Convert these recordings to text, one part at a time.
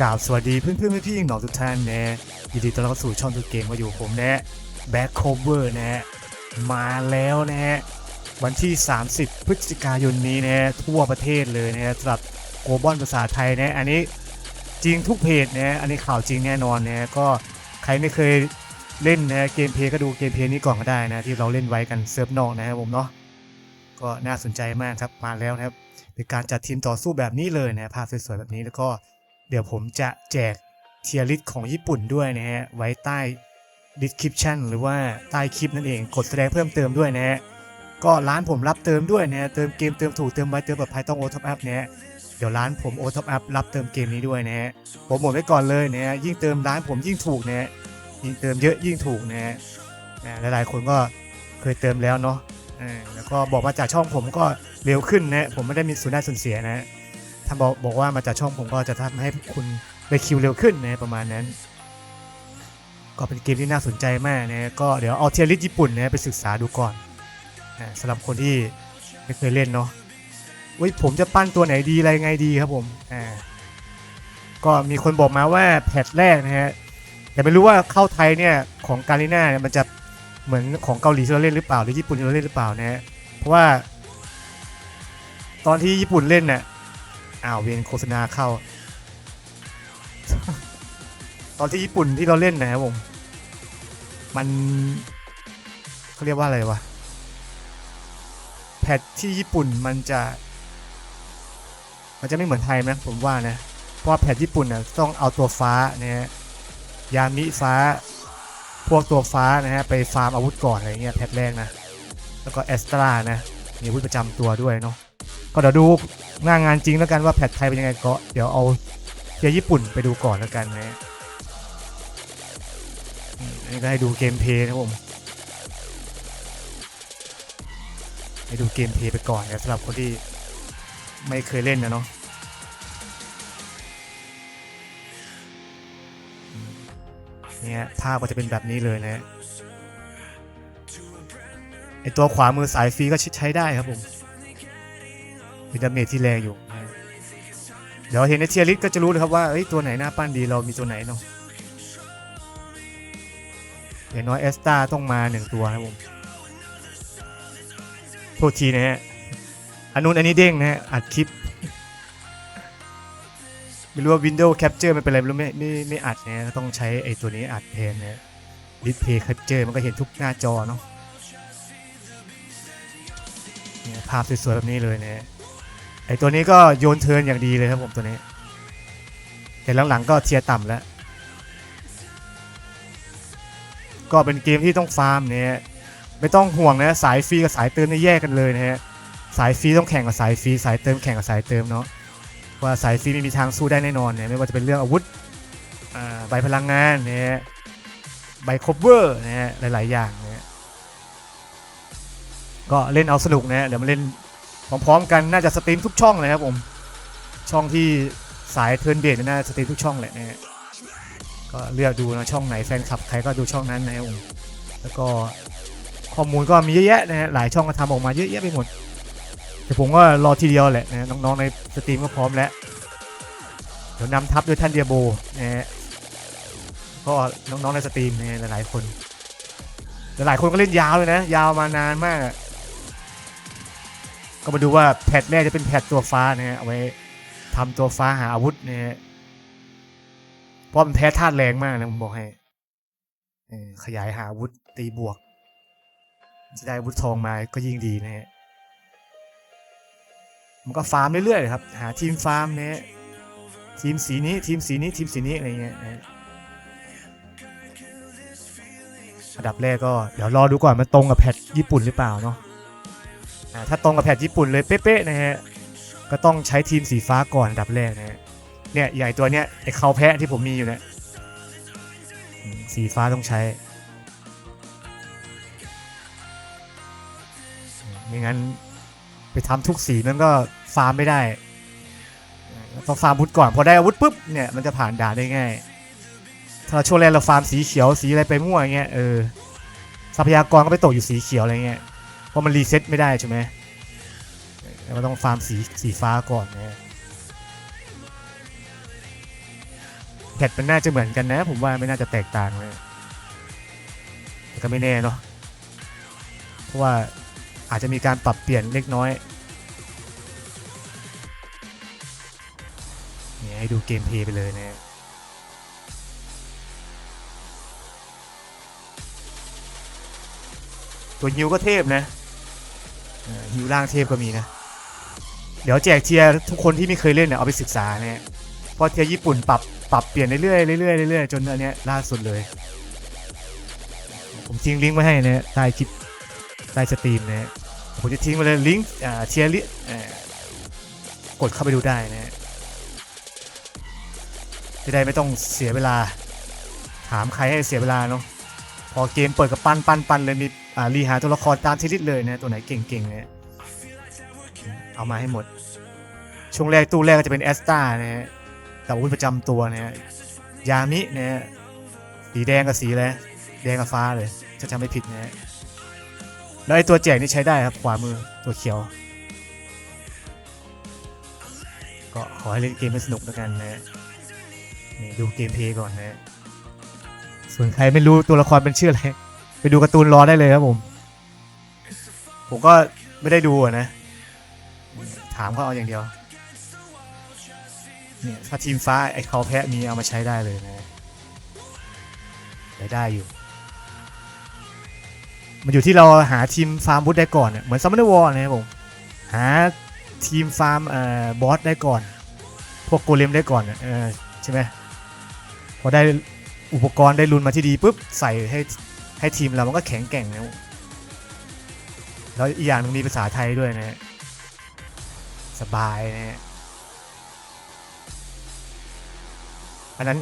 กราบสวัสดีเพื่อนเพื่อนๆพี่ๆน้องทุกท่านนะยินดีต้อนรับสู่ช่องทุกเกมมาอยู่ผมนะแบ็คโคเวอร์นะมาแล้วนะฮะวันที่ 30 พฤศจิกายนนี้นะทั่วประเทศเลยนะสำหรับโกลบอลภาษาไทยนะอันนี้จริงทุกเพจนะอันนี้ข่าวจริงแน่นอนนะก็ใครไม่เคยเล่นนะเกมเพลย์ก็ดูเกมเพลย์นี้ก่อนก็ได้นะที่เราเล่นไว้กันเซิร์ฟนอกนะครับผมเนาะก็น่าสนใจมากครับมาแล้วนะครับเป็นการจัดทีมต่อสู้แบบนี้เลยนะภาพสวยๆแบบนี้แล้วก็ เดี๋ยวผมจะแจกเทียริสของญี่ปุ่นด้วยนะฮะ ไว้ใต้ description หรือว่าใต้คลิปนั่นเอง กดแสดงเพิ่มเติมด้วยนะฮะ ก็ร้านผมรับเติมด้วยนะฮะ เติมเกมเติมถูกเติมไว้เติมปลอดภัยต้องโอท็อปอัพนะฮะ เดี๋ยวร้านผมโอท็อปอัพรับเติมเกมนี้ด้วยนะฮะผมหมดไว้ก่อนเลยนะฮะ ยิ่งเติมร้านผมยิ่งถูกนะฮะ ยิ่งเติมเยอะยิ่งถูกนะฮะอ่าหลายๆคนก็เคยเติมแล้วเนาะแล้วก็บอกมาจากช่องผมก็เร็วขึ้นนะผมไม่ได้มีส่วนได้ส่วนเสียนะ ถ้าบอกบอกว่ามาจากช่องผมก็จะทำให้คุณได้คิวเร็วขึ้นนะประมาณนั้น ก็เป็นเกมที่น่าสนใจมากนะก็เดี๋ยวเอาเทียริสญี่ปุ่นนะไปศึกษาดูก่อนสำหรับคนที่ไม่เคยเล่นเนาะว้ยผมจะปั้นตัวไหนดีอะไรไงดีครับผมอ่าก็มีคนบอกมาว่าแพทแรกนะฮะแต่ไม่รู้ว่าเข้าไทยเนี่ยของการีน่าเนี่ยมันจะเหมือนของเกาหลีที่เราเล่นหรือเปล่าหรือญี่ปุ่นที่เราเล่นหรือเปล่านะฮะเพราะว่า ตอนที่ญี่ปุ่นเล่นน่ะ อ้าวเวียนโฆษณาเข้า ตอนที่ญี่ปุ่นที่เราเล่นนะครับผม มันเขาเรียกว่าอะไรวะ แพทที่ญี่ปุ่นมันจะ มันจะไม่เหมือนไทยนะผมว่านะ เพราะแพทญี่ปุ่นน่ะต้องเอาตัวฟ้านะฮะยามิฟ้า พวกตัวฟ้านะฮะไปฟาร์มอาวุธก่อนอะไรเงี้ยแพทแรกนะ แล้วก็เอสตรานะมีอาวุธประจำตัวด้วยเนาะ ก็เดี๋ยวดูหน้างานจริงแล้วกันว่าแพทไทยเป็นยังไงก็เดี๋ยวเอาเทียร์ญี่ปุ่นไปดูก่อนแล้วกันนะนี่ก็ให้ดูเกมเพลย์นะครับผมให้ดูเกมเพลย์ไปก่อนนะสำหรับคนที่ไม่เคยเล่นนะเนาะเนี่ยภาพก็จะเป็นแบบนี้เลยนะไอตัวขวามือสายฟรีก็ใช้ได้ครับผม มีดาเมจที่แรงอยู่ เดี๋ยวเห็นในเทียริสก็จะรู้เลยครับว่าเอ้ยตัวไหนหน้าปั้นดีเรามีตัวไหนเนาะอย่างน้อยเอสตาต้องมาหนึ่งตัวนะครับผมโทษทีนะฮะอันนู้นอันนี้เด้งนะฮะอัดคลิปไม่รู้ว่า Windows Capture มันเป็นอะไรไม่รู้ไม่ไม่ไม่อัดนะฮะต้องใช้ไอ้ตัวนี้อัดแทนนะ Display Capture มันก็เห็นทุกหน้าจอเนาะเนี่ยภาพสวยๆแบบนี้เลยนะฮะ ไอตัวนี้ก็โยนเทินอย่างดีเลยครับผมตัวนี้ แต่หลังๆก็เทียร์ต่ำแล้ว ก็เป็นเกมที่ต้องฟาร์มเนี่ยไม่ต้องห่วงนะสายฟรีกับสายเติมนี่แยกกันเลยนะฮะสายฟรีต้องแข่งกับสายฟรีสายเติมแข่งกับสายเติมเนาะว่าสายฟรีไม่มีทางสู้ได้แน่นอนเนี่ยไม่ว่าจะเป็นเรื่องอาวุธใบพลังงานเนี่ยใบคบเวอร์นะฮะหลาย ๆ อย่างเนี่ยก็เล่นเอาสนุกนะเดี๋ยวมาเล่น พร้อมๆกันน่าจะสตรีมทุกช่องเลยครับผมช่องที่สายเทิร์นเบดน่าจะสตรีมทุกช่องแหละนะฮะก็เลือกดูนะช่องไหนแฟนคลับใครก็ดูช่องนั้นนะครับผมแล้วก็ข้อมูลก็มีเยอะแยะนะฮะหลายช่องก็ทำออกมาเยอะแยะไปหมดแต่ผมก็รอทีเดียวแหละนะน้องๆในสตรีมก็พร้อมแล้วเดี๋ยวนำทัพด้วยท่านเดียโบนะฮะก็น้องๆในสตรีมนะหลายๆคนหลายคนก็เล่นยาวเลยนะ ยาวมานานมาก ก็มาดูว่าแพทแรกจะเป็นแพทตัวฟ้านะฮะเอาไว้ทำตัวฟ้าหาอาวุธนะฮะเพราะมันแพ้ธาตุแรงมากนะผมบอกให้ขยายหาอาวุธตีบวก จะได้อาวุธทองมาก็ยิ่งดีนะฮะมันก็ฟาร์มเรื่อยๆครับ หาทีมฟาร์มนะฮะทีมสีนี้ทีมสีนี้ทีมสีนี้อะไรเงี้ยนะอันดับแรกก็เดี๋ยวรอดูก่อนมันตรงกับแพทญี่ปุ่นหรือเปล่าเนาะ ถ้าตรงกับแพทญี่ปุ่นเลยเป๊ะๆนะฮะก็ต้องใช้ทีมสีฟ้าก่อนอันดับแรกนะฮะเนี่ยใหญ่ตัวเนี้ยไอ้เขาแพะที่ผมมีอยู่เนี่ยสีฟ้าต้องใช้ไม่งั้นไปทำทุกสีนั้นก็ฟาร์มไม่ได้ต้องฟาร์มอาวุธก่อนพอได้อาวุธปุ๊บเนี่ยมันจะผ่านด่านได้ง่าย ถ้าช่วงแรกเราฟาร์มสีเขียวสีอะไรไปมั่วอย่างเงี้ยเออทรัพยากรก็ไปตกอยู่สีเขียวอะไรเงี้ย เพราะมันรีเซ็ตไม่ได้ใช่ไหมแล้วก็ต้องฟาร์มสีสีฟ้าก่อนนะพทมันน่าจะเหมือนกันนะ ผมว่าไม่น่าจะแตกต่างเลยแต่ก็ไม่แน่เนาะเพราะว่าอาจจะมีการปรับเปลี่ยนเล็กน้อยนี่ให้ดูเกมเพลย์ไปเลยนะตัวฮิวก็เทพนะ ฮิวล่างเทพก็มีนะ เดี๋ยวแจกเทียร์ทุกคนที่ไม่เคยเล่นเนี่ยเอาไปศึกษาเนี่ยเพราะเทียร์ญี่ปุ่นปรับปรับเปลี่ยนเรื่อยๆเรื่อยๆเรื่อยๆจนอันเนี้ยล่าสุดเลย ผมทิ้งลิงก์ไว้ให้นะใต้คลิปใต้สตรีมนะผมจะทิ้งไว้เลยลิงก์อ่าเทียร์ลิกดเข้าไปดูได้นะจะได้ไม่ต้องเสียเวลา ถามใครให้เสียเวลาเนาะ พอเกมเปิดกับปั้นปันปันเลยมีอ่ารีหาตัวละครตามที่ลิสต์เลยนะตัวไหนเก่งๆเนี่ยเอามาให้หมด ช่วงแรกตู้แรกก็จะเป็นแอสตานะฮะกับอาวุธประจำตัวนะฮะยามินะฮะสีแดงกับสีอะไรแดงกับฟ้าเลยถ้าจำไม่ผิดนะฮะแล้วไอ้ตัวแจกนี่ใช้ได้ครับขวามือตัวเขียว ก็ขอให้เล่นเกมให้สนุกแล้วกันนะฮะนี่ดูเกมเพลย์ก่อนนะฮะ ส่วนใครไม่รู้ตัวละครเป็นชื่ออะไร ไปดูการ์ตูนรอได้เลยครับผม ผมก็ไม่ได้ดูนะ ถามเขาเอาอย่างเดียวเนี่ยถ้าทีมฟ้าไอ้เขาแพะมีเอามาใช้ได้เลยนะได้ได้อยู่ มันอยู่ที่เราหาทีมฟาร์มบูธได้ก่อนเนี่ยเหมือนซัมเมอร์วอลนะครับผมหาทีมฟาร์มเอ่อบอสได้ก่อน พวกโกเลมได้ก่อนเนี่ยเออใช่ไหมพอได้ อุปกรณ์ได้รุนมาที่ดีปุ๊บใส่ให้ให้ทีมเรามันก็แข็งแกร่งแล้วแล้วอีกอย่างนึงมีภาษาไทยด้วยนะฮะสบายนะฮะอันนั้น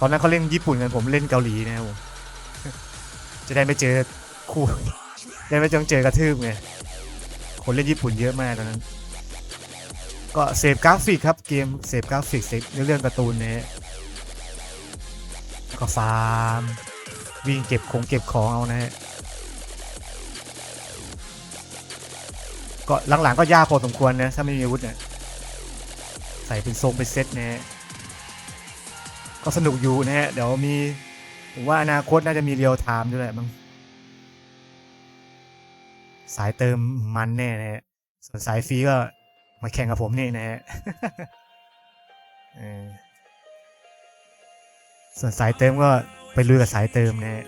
ตอนนั้นเขาเล่นญี่ปุ่นกันผมเล่นเกาหลีนะครับผมจะได้ไม่เจอคู่ได้ไม่ต้องเจอกระทืบไงคนเล่นญี่ปุ่นเยอะมากตอนนั้น ก็เสพกราฟิกครับเกมเสพกราฟิกเสพเรื่องการ์ตูนเนะฮะแล้ว ก็ฟาร์ม วิ่งเก็บของเก็บของเอานะฮะก็หลังๆก็ยากพอสมควรนะถ้าไม่มีอาวุธเนี่ยใส่เป็นทรงเป็นเซตนะฮะก็สนุกอยู่นะฮะเดี๋ยวมีผมว่าอนาคตน่าจะมีเรียลไทม์ด้วยแหละมั้งสายเติมมันแน่นะฮะส่วนสายฟรีก็มาแข่งกับผมนี่นะฮะ ส่วนสายเติมก็ไปลุยกับสายเติมนะฮะ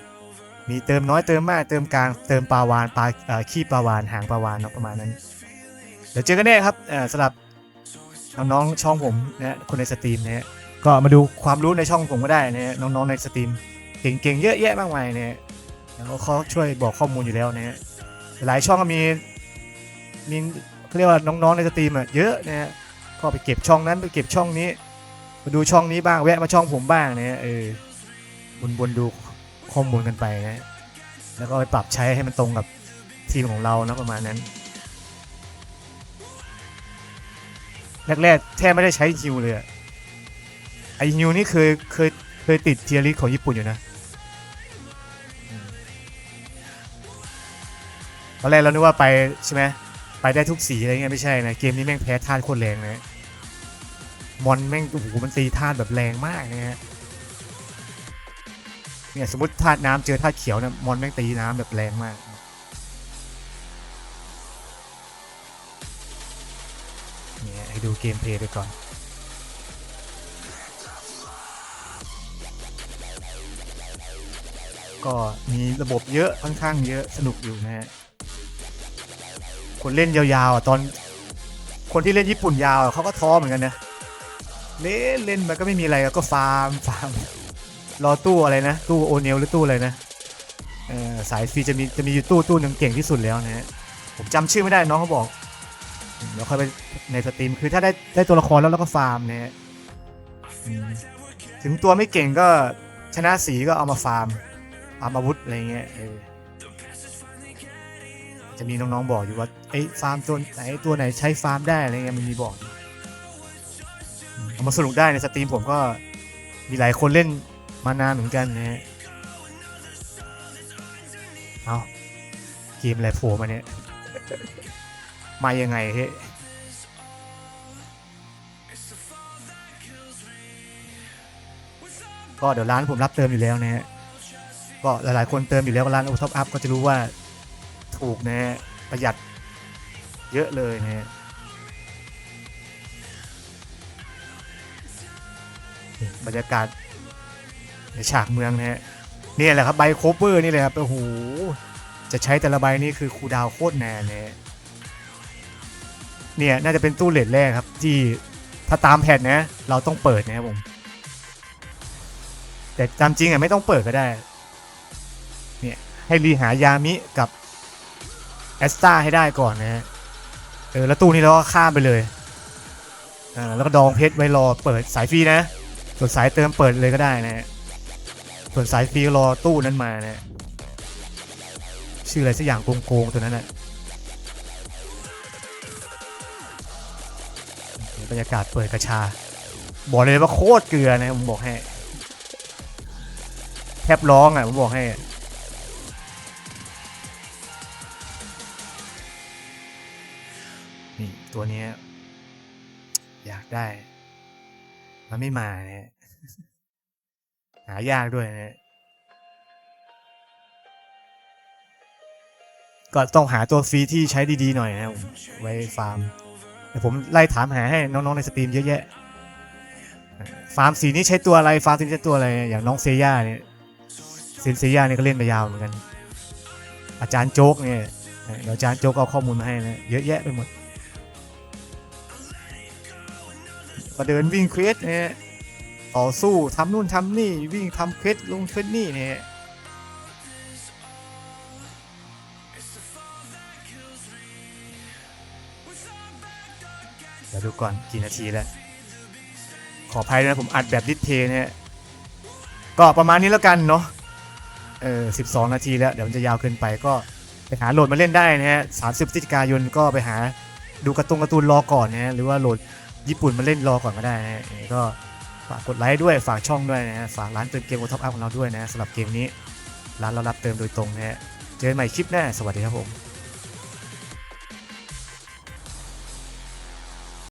มีเติมน้อยเติมมากเติมกลางเติมปลาวานปลาขี้ปลาวานหางปลาวานเนาะประมาณนั้น เดี๋ยวเจอกันแน่ครับสำหรับน้องๆช่องผมนะคนในสตรีมนะฮะก็มาดูความรู้ในช่องผมก็ได้นะฮะน้องๆในสตรีมเก่งๆเยอะแยะมากมายนะฮะแล้วเขาช่วยบอกข้อมูลอยู่แล้วนะฮะหลายช่องก็มีมีเขาเรียกว่าน้องๆในสตรีมอะเยอะนะฮะก็ไปเก็บช่องนั้นไปเก็บช่องนี้ มาดูช่องนี้บ้างแวะมาช่องผมบ้างนะฮะเออบนๆดูข้อมูลกันไปนะ แล้วก็ไปปรับใช้ให้มันตรงกับทีมของเรานะประมาณนั้นแรกๆแทบไม่ได้ใช้ฮิวเลยไอฮิวนี่เคยเคยเคยติดเทียริสของญี่ปุ่นอยู่นะตอนแรกเรานึกว่าไปใช่ไหมไปได้ทุกสีอะไรเงี้ยไม่ใช่นะ เกมนี้แม่งแพ้ธาโคตรแรงนะ มอนแม่งโอ้โหมันตีธาตุแบบแรงมากนะฮะเนี่ยสมมติธาตุน้ำเจอธาตุเขียวเนี่ยมอนแม่งตีน้ำแบบแรงมากเนี่ยให้ดูเกมเพลย์ไปก่อนก็มีระบบเยอะค่อนข้างเยอะสนุกอยู่นะฮะคนเล่นยาวๆอะตอนคนที่เล่นญี่ปุ่นยาวเขาก็ท้อเหมือนกันนะ เล่นเล่นมันก็ไม่มีอะไรก็ฟาร์มฟาร์มรอตู้อะไรนะ ตู้โอเนลหรือตู้อะไรนะเออสายฟรีจะมีจะมีอยู่ตู้ตู้หนึ่งเก่งที่สุดแล้วนะฮะผมจำชื่อไม่ได้น้องเขาบอกเดี๋ยวค่อยไปในสตรีมคือถ้าได้ได้ตัวละครแล้วเราก็ฟาร์มนะฮะถึงตัวไม่เก่งก็ชนะสีก็เอามาฟาร์มฟาร์มอาวุธอะไรเงี้ยจะมีน้องๆบอกอยู่ว่าไอ้ฟาร์มตัวไหนตัวไหนใช้ฟาร์มได้อะไรเงี้ยมันมีบอก เอามาสนุกได้ในสตรีมผมก็มีหลายคนเล่นมานานเหมือนกันนะฮะเอาเกมอะไรโผล่มาเนี่ย มายังไงเฮ้ก็เดี๋ยวร้านผมรับเติมอยู่แล้วนะฮะ ก็หลายๆคนเติมอยู่แล้วร้านโอท็อปอัพก็จะรู้ว่าถูกนะฮะประหยัดเยอะเลยนะฮะ บรรยากาศในฉากเมืองนะฮะนี่แหละครับใบโคเวอร์นี่เลยครับโอ้โหจะใช้แต่ละใบนี่คือคูดาวโคตรแนานเลยเนี่ยน่าจะเป็นตู้เลทแรกครับที่ถ้าตามแผนนะ เราต้องเปิดนะครับผม แต่ตามจริงอะไม่ต้องเปิดก็ได้ เนี่ยให้รีหายามิกับแอสตาให้ได้ก่อนนะฮะเออแล้วตู้นี้เราก็ข้ามไปเลยอ่าแล้วก็ดองเพชรไว้รอเปิดสายฟรีนะ ส่วนสายเติมเปิดเลยก็ได้นะฮะส่วนสายฟรีรอตู้นั้นมานะชื่ออะไรสักอย่างโกงๆตัวนั้นน่ะบรรยากาศเปิดกระชา บอกเลยว่าโคตรเกลือนะผมบอกให้แทบร้องอะผมบอกให้นี่ตัวเนี้ยอยากได้ มันไม่มานะฮะหายากด้วยนะฮะก็ต้องหาตัวฟรีที่ใช้ดีๆหน่อยนะไว้ฟาร์มเดี๋ยวผมไล่ถามหาให้น้องๆในสตรีมเยอะแยะ ฟาร์มสีนี้ใช้ตัวอะไร ฟาร์มสีนี้ใช้ตัวอะไร อย่างน้องเซย่าเนี่ยเซนเซียเนี่ยก็เล่นไปยาวเหมือนกัน อาจารย์โจ๊กเนี่ยเดี๋ยวอาจารย์โจ๊กเอาข้อมูลมาให้นะ เยอะแยะไปหมด มาเดินวิ่งเควสเนี่ยต่อสู้ทำนู่นทำนี่วิ่งทำเควสลงเควสนี่เนี่ยเดี๋ยวดูก่อนกี่นาทีแล้ว ขออภัยนะผมอัดแบบดิสเพย์นะฮะก็ประมาณนี้แล้วกันเนาะเออ12นาทีแล้ว เดี๋ยวมันจะยาวเกินไปก็ไปหาโหลดมาเล่นได้นะฮะ30พฤศจิกายนก็ไปหาดูการ์ตูนการ์ตูนรอก่อนนะฮะหรือว่าโหลด ญี่ปุ่นมาเล่นรอก่อนก็ได้นะก็ฝากกดไลค์ด้วยฝากช่องด้วยนะฝากร้านเติมเกมโอท็อปอัพของเราด้วยนะสำหรับเกมนี้ ร้านเรารับเติมโดยตรงนะฮะเจอกันใหม่คลิปหน้าสวัสดีครับผม